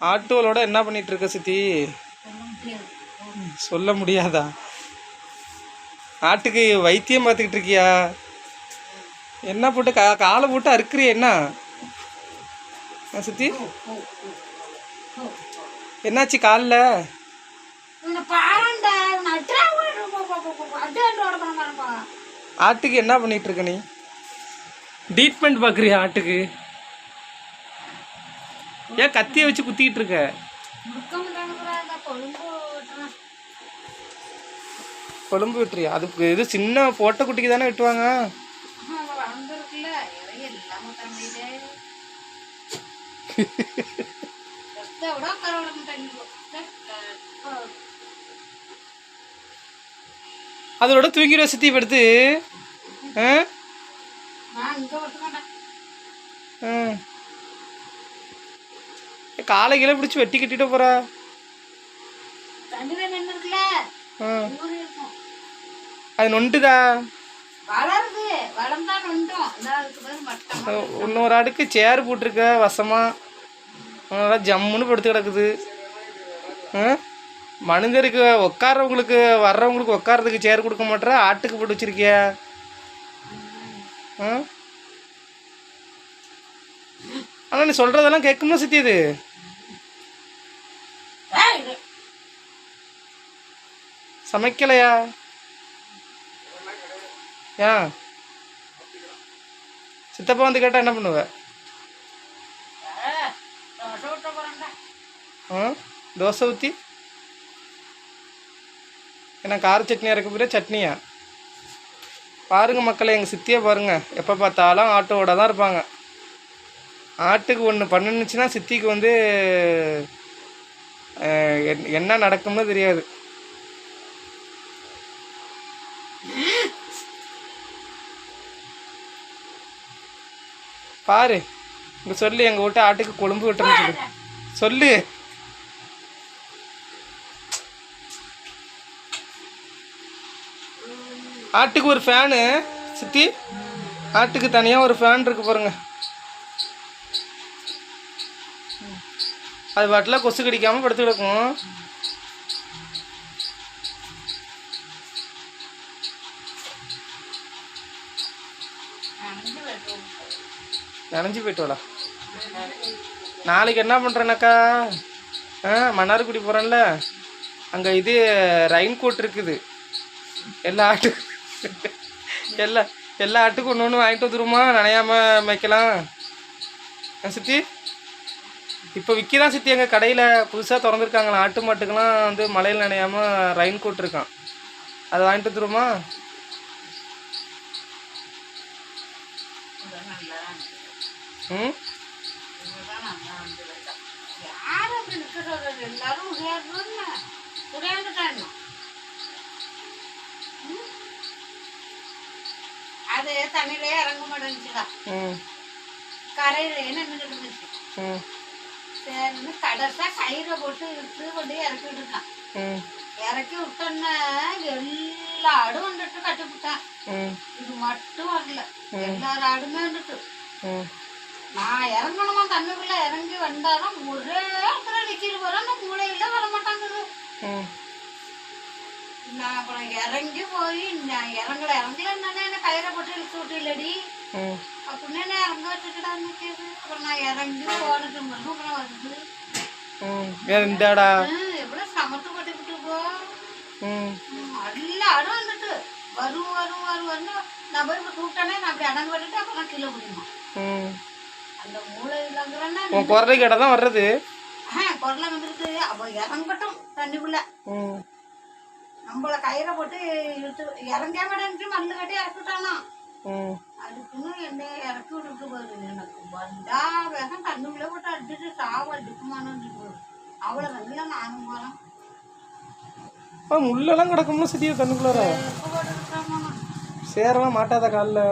ஆட்டோலோட என்ன பண்ணிட்டு இருக்க சித்தி? சொல்ல முடியாதா? ஆட்டுக்கு வைத்தியம் பார்த்துக்கிட்டு இருக்கியா? என்ன போட்டு கா காலை போட்டு அறுக்குறிய என்ன? ஆ, சித்தி? என்னாச்சு காலில்? ஆட்டுக்கு என்ன பண்ணிட்டு இருக்க நீ? ட்ரீட்மெண்ட் பார்க்குறியா ஆட்டுக்கு? ஏன் கத்தியை வச்சு குத்திக்கிட்டு இருக்க? கொழும்பு வெட்டுறியா அது இது சின்ன போட்ட குட்டிக்கு தானே வெட்டுவாங்க? அதோட தூக்கிடுவ சித்தி படுத்து ஆ. காலை கீழே பிடிச்சி வெட்டி கட்டிட்டு போறா. அது நொண்டுதா? இன்னொரு அடுக்கு சேர் போட்டிருக்க வசமா. நல்லா ஜம்முன்னு படுத்து கிடக்குது? மனிதருக்கு உட்கார்றவங்களுக்கு வர்றவங்களுக்கு உட்கார்றதுக்கு சேர் கொடுக்க மாட்டேற ஆட்டுக்கு போட்டு வச்சிருக்கியா? ஆனால் நீ சொல்கிறதெல்லாம் கேட்குமா சித்தி இது ஏய், இது சமைக்கலையா? ஏன் சித்தப்பா வந்து கேட்டால் என்ன பண்ணுவ? தோசை ஆ? தோசை ஊற்றி என்ன கார சட்னி இறக்க போகிற சட்னியா? பாருங்க மக்களை எங்கள் சித்தியை பாருங்க. எப்போ பார்த்தாலும் ஆட்டோவோட தான் இருப்பாங்க. ஆட்டுக்கு ஒன்று பண்ணுச்சுன்னா சித்திக்கு வந்து என்- என்ன நடக்கும்னு தெரியாது. பாரு. இங்கே சொல்லு எங்கள் வீட்டு ஆட்டுக்கு கொழும்பு விட்டுறேன்னு சொல்லு. சொல்லு. ஆட்டுக்கு ஒரு ஃபேனு சித்தி. ஆட்டுக்கு தனியாக ஒரு ஃபேன் இருக்கு பாருங்க. அது பாட்டில் கொசு கடிக்காமல் படுத்து கிடக்கும். Thank you. நனைஞ்சு போயிட்டு வாடா. நாளைக்கு என்ன பண்ணுறேனாக்கா ஆ மன்னார்குடி போகிறேன்ல அங்கே இது ரெயின் கோட் இருக்குது. எல்லா ஆட்டுக்கும் எல்லா எல்லா ஆட்டுக்கும் ஒன்று ஒன்று வாங்கிட்டு வந்துருமா நனையாமல் மேய்க்கலாம். சித்தி? இப்போ விற்கிறான் சித்தி. எங்கள் கடையில் புதுசாக திறந்துருக்காங்களா ஆட்டு மாட்டுக்கெல்லாம் வந்து மழையில் நனையாமல் ரெயின் கோட் இருக்கான் அதை வாங்கிட்டு வந்துருமா அது தண்ணியிலே இறங்க மாட்டேங்குச்சுடா ம். கரையிலே நின்றுட்டு இருந்துச்சு சரின்னு கடைசா கயிறை போட்டு இழுத்து கொண்டு இறக்கி விட்டுட்டான் ம். இறக்கி விட்டோன்னே எல்லா ஆடும் வந்துட்டு. கட்டிவிட்டான் ம். இது மட்டும் வரல எல்லாரும் ஆடுமே வந்துட்டு நான் இறங்கணுமா தண்ணிக்குள்ள இறங்கி வந்தாதான் ஒரே இடத்துல நிக்கிட்டு போறேன் அந்த மூளையில வர மாட்டாங்குது ம் நான் அப்புறம் இறங்கி போய் நான் இறங்கல இறங்கல என்னன்னா என்ன கயிறை போட்டு இழுத்து விட்டு இல்லடி ம் அப்படின்னு நான் இறங்க வச்சுக்கிட்டா நிற்கிது அப்புறம் நான் இறங்கி போனது மட்டும் அப்புறம் வருது ம் வேற இந்தாடா ஹம், எவ்வளவு சமத்து கொட்டிக்கிட்டு போ ம் ஹம், எல்லா இடம் வந்துட்டு வரும் வரும் வரும் வரும்னு நான் போய் இப்ப கூப்பிட்டேனே நான் அப்படி அடங்கு பண்ணிட்டு அப்புறம் கீழே முடியுமா உன் குரலை கேட்டால் தான் வர்றது குரலை வந்துருக்கு அப்போ இறங்கட்டும் தண்ணிக்குள்ள. நம்மள கயிறை போட்டு இழுத்து இறங்க மாட்டேன்ட்டு மல்லு கட்டி இறக்கிட்டானா? அதுக்குன்னு என்ன இறக்கி விட்டுட்டு போகுது. எனக்கு வந்தா வேகம் தண்ணிக்குள்ளே போட்டு அடிச்சுட்டு சாவு அடிக்குமான்னு போகுது அவ்வளோ தண்ணியில நானும் போகிறேன் அப்பா முள்ளெல்லாம் கிடக்கும்ல எப்போ போட்டுருக்காமா சேரலாம் மாட்டாத காலில்.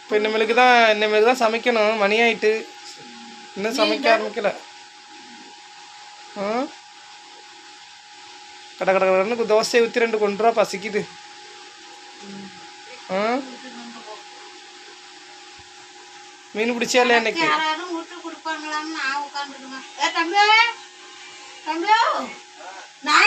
இப்போ இனிமேலுக்கு தான் இனிமேலுக்கு தான் சமைக்கணும். மணி ஆயிட்டு. இன்னும் சமைக்க ஆரம்பிக்கல. ஆ? கட கட கடன்னு தோசையை ஊற்றி ரெண்டு கொண்டு ரூபா பசிக்குது. ஆ? மீன் பிடிச்சா இல்லையா இன்னைக்கு? நான்